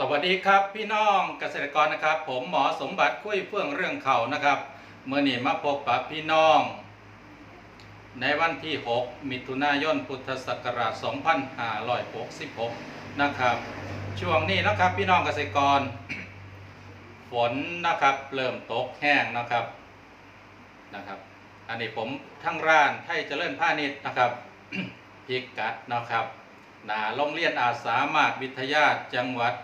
สวัสดีครับพี่น้องเกษตรกรนะครับ ผมหมอสมบัติคุยเฟื่องเรื่องเขานะครับเมื่อนี้มาพบปะพี่น้อง ในวันที่ 6 มิถุนายนพุทธศักราช 2566 นะครับ ช่วงนี้นะครับพี่น้องเกษตรกร ฝนนะครับเริ่มตกแห้งนะครับนะครับ อันนี้ผมทั้งร้านให้เจริญพาณิชย์นะครับพิกัดนะครับนาโรงเรียนอาสามารถวิทยาจังหวัด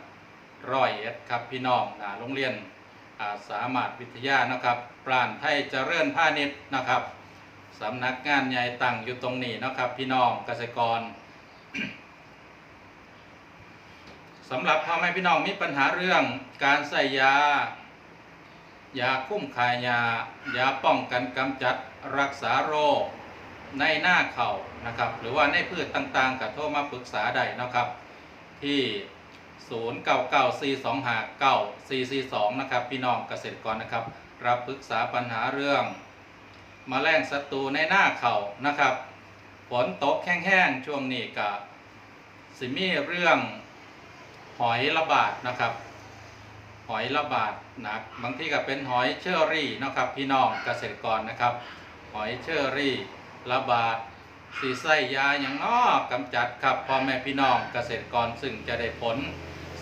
ร้อยเอ็ดครับพี่น้องนาโรงเรียนสามารถวิทยานะครับปราณไทยเจริญพาณิชย์นะครับสำนักงานใหญ่ตั้งอยู่ตรงนี้นะครับ พี่น้องเกษตรกรสำหรับพ่อแม่พี่น้องมีปัญหาเรื่องการใส่ยา ยาคุ้มคายยายาป้องกันกำจัดรักษาโรคในหน้าเข่านะครับ หรือว่าในพืชต่างๆก็โทรมาปรึกษาได้นะครับ ที่ 0994259442 นะครับ พี่น้องเกษตรกรนะครับ รับปรึกษาปัญหาเรื่องมแมลงศัตรูในหน้าเขานะครับฝนตกแห้งๆช่วงนี้ก็สิมีเรื่องหอยระบาดนะครับ หอยระบาดหนักบางที่ก็เป็นหอยเชอรี่นะครับ พี่น้องเกษตรกรนะครับ หอยเชอรี่ระบาด สีไส้ยาอย่างนอกกำจัดครับพ่อแม่พี่น้องเกษตรกรซึ่งจะได้ผล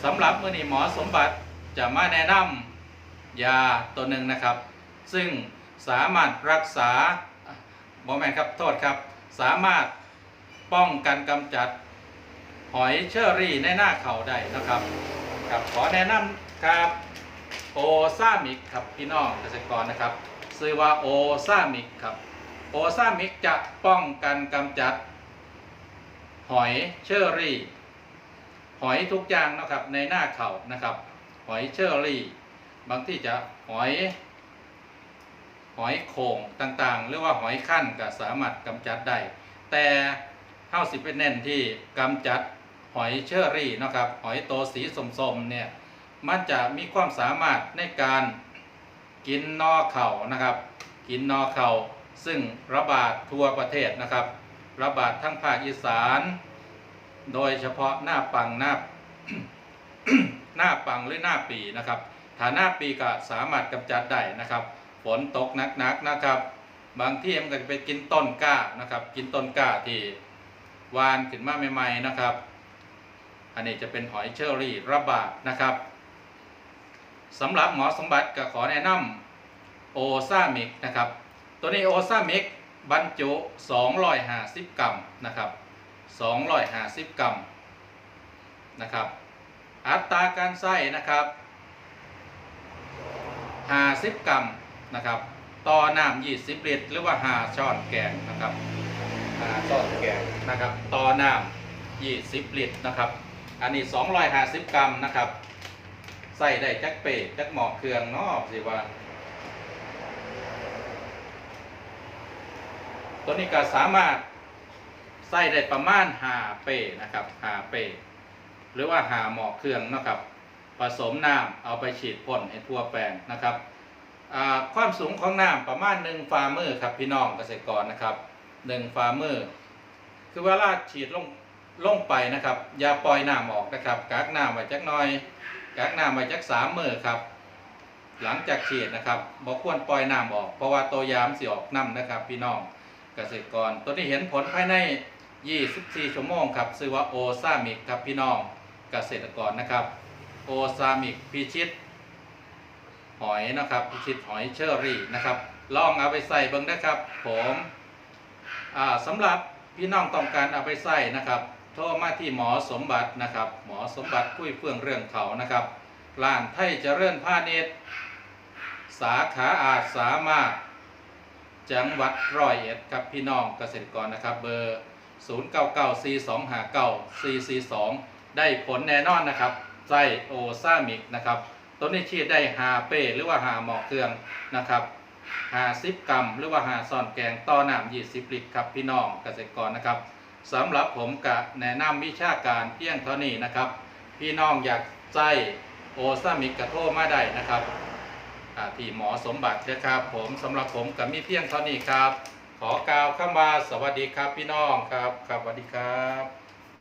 สำหรับมือนี้หมอสมบัติจะมาแนะนำยาตัวหนึ่งนะครับ ซึ่งสามารถรักษาบอแมนครับโทษครับ สามารถป้องกันกำจัดหอยเชอรี่ในหน้าเขาได้นะครับครับขอแนะนำครับโอซามิกครับพี่น้องเกษตรกรนะครับ ซื้อว่าโอซามิกครับ โอซามิกจะป้องกันกำจัด หอยเชอรี่ หอยทุกอย่างนะครับในหน้าเขานะครับ หอยเชอรี่ บางที่จะหอย หอยโข่งต่างๆ หรือว่าหอยขั้นก็สามารถกำจัดได้แต่เท่าสิเป็นเน้นที่กำจัดหอยเชอรี่นะครับ หอยโตสีสมๆเนี่ยมันจะมีความสามารถในการกินนอเข่านะครับ กินนอเข่า ซึ่งระบาดทั่วประเทศนะครับ ระบาดทั้งภาคอีสาน โดยเฉพาะหน้าปังหน้าหน้าปังหรือหน้าปีนะครับถ้าหน้าปีก็สามารถกำจัดได้นะครับ ฝนตกหนักๆนะครับ บางที่มันก็จะไปกินต้นก้านะครับ กินต้นก้าที่วานขึ้นมาใหม่ๆนะครับ อันนี้จะเป็นหอยเชอรี่ระบาดนะครับสำหรับหมอสมบัติก็ขอแนะนำโอซามิกนะครับ ตัวนี้โอซาเมกบรรจุ250 กรัมนะครับ 250 กรัมนะครับ อัตราการใส่นะครับ 50 กรัมนะครับ ต่อน้ำ20ลิตรหรือว่า 5ช้อนแกงนะครับ5ช้อนแกงนะครับ ต่อน้ำ20ลิตรนะครับ อันนี้ 250 กรัมนะครับ ใส่ได้จักเปดจักหมอกเครื่องเนอกสิว่า ตัวนี้ก็สามารถใส่ได้ประมาณหาเปนะครับหาเปหรือว่าหาหมอกเครื่องนะครับ ผสมน้ำเอาไปฉีดพ่นให้ทั่วแปลงนะครับความสูงของน้ำประมาณหนึ่งฝ่ามือครับพี่น้องเกษตรกรนะครับหนึ่งฝ่ามือคือเวลาฉีดลงลงไปนะครับ อย่าปล่อยน้ำออกนะครับกักน้ำไว้จักน่อยกักน้ำไว้จักสามมือครับ หลังจากฉีดนะครับบ่ควรปล่อยน้ำออก เพราะว่าตัวยามสิออกน้ำนะครับ พี่น้อง เกษตรกร ตัวนี้เห็นผลภายใน 24 ชั่วโมงครับชื่อว่าโอซามิกครับพี่น้องเกษตรกรนะครับโอซามิกพิชิต หอยนะครับพิชิตหอยเชอรี่นะครับลองเอาไปใส่เบิ้งนะครับ ผมอ่าสำหรับพี่น้องต้องการเอาไปใส่นะครับ โทรมาที่หมอสมบัตินะครับ หมอสมบัติคุยเฟื่องเรื่องเขานะครับร้านไทยเจริญพาณิชย์สาขาอาจสามารถ จังหวัดร้อยเอ็ดครับพี่น้องเกษตรกรนะครับ เบอร์ 0 9 9 4 2 5 9 4 4 2 ได้ผลแน่นอนนะครับไส้โอซามิกนะครับตัวนี้ฉีดได้หาเป้หรือว่าหาหมอกเครื่องนะครับหาซิบกรัมหรือว่าหาซ่อนแกงต่อน้ำ20ลิตรครับพี่น้องเกษตรกรนะครับสำหรับผมกะแนะนำวิชาการเพียงเท่านี้นะครับ พี่น้องอยากไส้โอซามิกกระโทรมาได้นะครับ ที่หมอสมบัตินะครับผมสำหรับผมกับมีเพียงเท่านี้ครับ ขอกล่าวคำว่าสวัสดีครับพี่น้องครับครับสวัสดีครับ